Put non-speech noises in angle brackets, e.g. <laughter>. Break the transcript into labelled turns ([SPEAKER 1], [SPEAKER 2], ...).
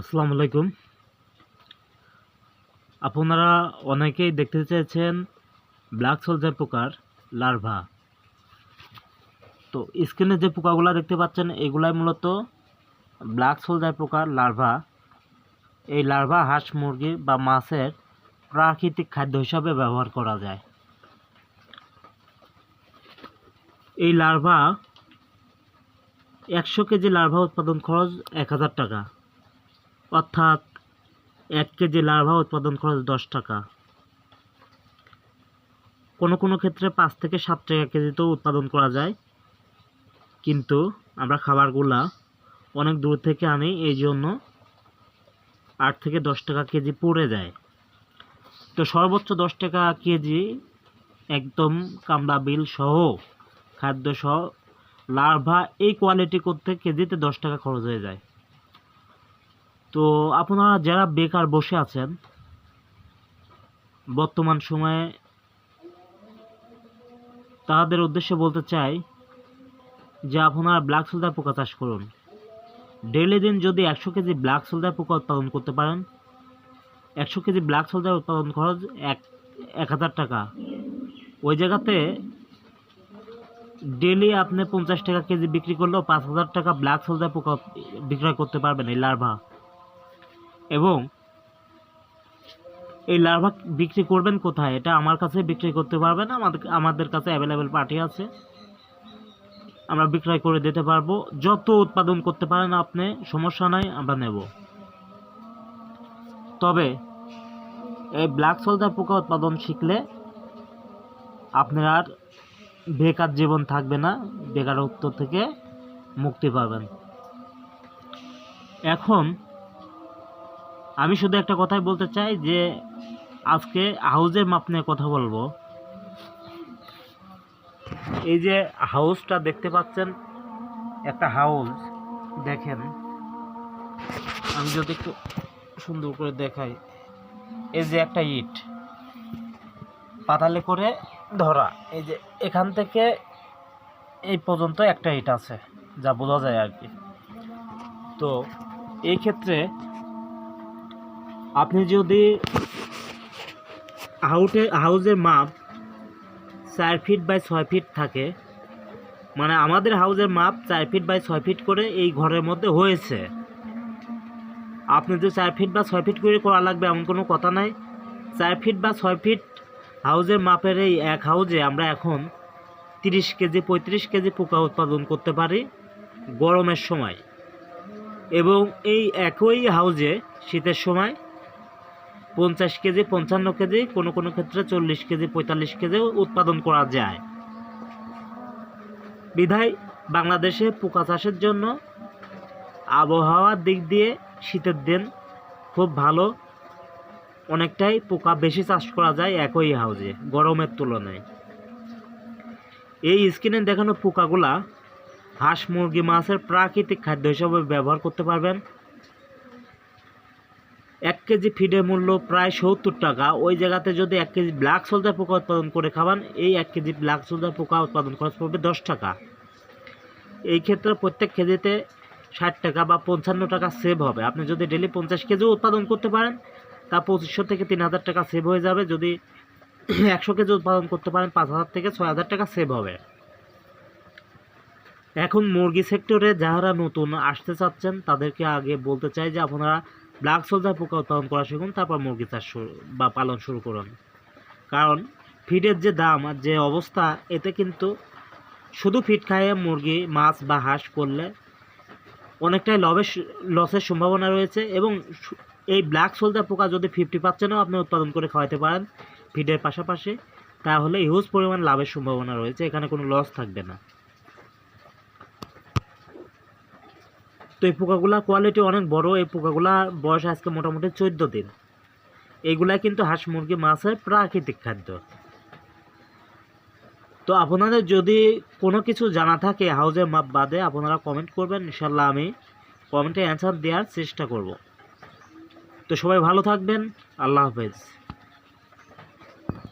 [SPEAKER 1] আসসালামু আলাইকুম। আপনারা অনেকেই দেখতে চেয়েছেন ব্ল্যাক সোলজার পোকার লার্ভা তো স্ক্রিনে যে পোকাগুলো দেখতে পাচ্ছেন, এগুলাই মূলত ব্ল্যাক সোলজার পোকার লার্ভা এই লার্ভা হাঁস, মুরগি বা মাছের প্রাকৃতিক খাদ্য হিসাবে ব্যবহার করা যায়। এই লার্ভা একশো কেজি লার্ভা উৎপাদন খরচ এক হাজার টাকা। অর্থাৎ এক কেজি লার্ভা উৎপাদন খরচ দশ টাকা। কোনো কোনো ক্ষেত্রে পাঁচ থেকে সাত টাকা কেজিতেও উৎপাদন করা যায়। কিন্তু আমরা খাবারগুলা অনেক দূর থেকে আনি, এই জন্য আট থেকে দশ টাকা কেজি পড়ে যায়। তো সর্বোচ্চ দশ টাকা কেজি একদম কামড়া বিল সহ খাদ্য সহ লার্ভা এই কোয়ালিটি করতে কেজিতে দশ টাকা খরচ হয়ে যায়। তো আপনারা যারা বেকার বসে আছেন, বর্তমান সময়ে তাদের উদ্দেশ্যে বলতে চাই যে আপনারা ব্ল্যাক সোলদার পোকা চাষ করুন। ডেইলি দিন যদি একশো কেজি ব্ল্যাক সোলদার পোকা উৎপাদন করতে পারেন, একশো কেজি ব্ল্যাক সোলদার উৎপাদন খরচ এক এক হাজার টাকা। ওই জায়গাতে ডেলি আপনি পঞ্চাশ টাকা কেজি বিক্রি করলেও পাঁচ হাজার টাকা ব্ল্যাক সোলজার পোকা বিক্রয় করতে পারবেন এই লার্ভা। এবং এই লার্ভা বিক্রি করবেন কোথায়? এটা আমার কাছে বিক্রি করতে পারবেন আমাদের আমাদের কাছে অ্যাভেলেবেল পার্টি আছে। আমরা বিক্রয় করে দিতে পারব। যত উৎপাদন করতে পারেন আপনি, সমস্যা নাই, আমরা নেব। তবে এই ব্ল্যাক সোলজার পোকা উৎপাদন শিখলে আপনার আর বেকার জীবন থাকবে না, বেকারত্ব থেকে মুক্তি পাবেন। এখন আমি শুধু একটা কথাই বলতে চাই যে আজকে হাউজের মাপ নিয়ে কথা বলব। এই যে হাউসটা দেখতে পাচ্ছেন, একটা হাউস। দেখেন, আমি যদি একটু সুন্দর করে দেখাই। এই যে একটা ইট, পাতালে করে ধরা। এই যে এখান থেকে এই পর্যন্ত একটা ইট আছে, যা বোঝা যায় আর কি। তো এই ক্ষেত্রে আপনি যদি হাউটে হাউজের মাপ চার ফিট বাই ছয় ফিট থাকে মানে আমাদের হাউজের মাপ চার ফিট বাই ছয় ফিট করে এই ঘরের মধ্যে হয়েছে। আপনি যে চার ফিট বা ছয় ফিট করে করা লাগবে, এমন কোনো কথা নাই। চার ফিট বা ছয় ফিট হাউজের মাপের এই এক হাউজে আমরা এখন তিরিশ কেজি, পঁয়ত্রিশ কেজি পোকা উৎপাদন করতে পারি গরমের সময়। এবং এই একই হাউজে শীতের সময় পঞ্চাশ কেজি, পঞ্চান্ন কেজি, কোনো কোনো ক্ষেত্রে চল্লিশ কেজি, পঁয়তাল্লিশ কেজি উৎপাদন করা যায়। বিধায় বাংলাদেশে পোকা চাষের জন্য আবহাওয়ার দিক দিয়ে শীতের দিন খুব ভালো। অনেকটাই পোকা বেশি চাষ করা যায় একই হাউজে, গরমের তুলনায়। এই স্কিনে দেখানো পোকাগুলা হাঁস, মুরগি, মাছের প্রাকৃতিক খাদ্য হিসাবে ব্যবহার করতে পারবেন। এক কেজি ফিডের মূল্য প্রায় সত্তর টাকা। ওই জায়গাতে যদি এক কেজি ব্ল্যাক সোলজার পোকা উৎপাদন করে খাওয়ান, এই এক কেজি ব্ল্যাক সোলজার পোকা উৎপাদন খরচ পড়বে দশ টাকা। এই ক্ষেত্রে প্রত্যেক কেজিতে ষাট টাকা বা পঞ্চান্ন টাকা সেভ হবে। আপনি যদি ডেলি পঞ্চাশ কেজিও উৎপাদন করতে পারেন, তা পঁচিশশো থেকে তিন হাজার টাকা সেভ হয়ে যাবে। যদি <clears throat> একশো কেজি উৎপাদন করতে পারেন, পাঁচ হাজার থেকে ছয় হাজার টাকা সেভ হবে। এখন মুরগি সেক্টরে যারা নতুন আসতে চাচ্ছেন, তাদেরকে আগে বলতে চাই যে আপনারা ব্ল্যাক সোলজার পোকা উৎপাদন করা শিখুন তারপর মুরগি চাষ শুরু বা পালন শুরু করুন কারণ ফিডের যে দাম আর যে অবস্থা, এতে কিন্তু শুধু ফিড খাইয়ে মুরগি, মাছ বা হাঁস করলে অনেকটাই লবের লসের সম্ভাবনা রয়েছে এবং এই ব্ল্যাক সোলজার পোকা যদি ফিফটি পার্সেন্টও আপনি উৎপাদন করে খাওয়াতে পারেন ফিডের পাশাপাশি, তাহলে হিউজ পরিমাণ লাভের সম্ভাবনা রয়েছে, এখানে কোনো লস থাকবে না। তো এই পোকাগুলা কোয়ালিটি অনেক বড়। এই পোকাগুলা বয়স আজকে মোটামুটি চোদ্দ দিন। এইগুলা কিন্তু হাঁস, মুরগি মাছের প্রাকৃতিক খাদ্য। তো আপনাদের যদি কোনো কিছু জানা থাকে হাউজের মাপ বাদে, আপনারা কমেন্ট করবেন। ইনশাল্লাহ আমি কমেন্টে অ্যান্সার দেওয়ার চেষ্টা করব। তো সবাই ভালো থাকবেন। আল্লাহ হাফেজ।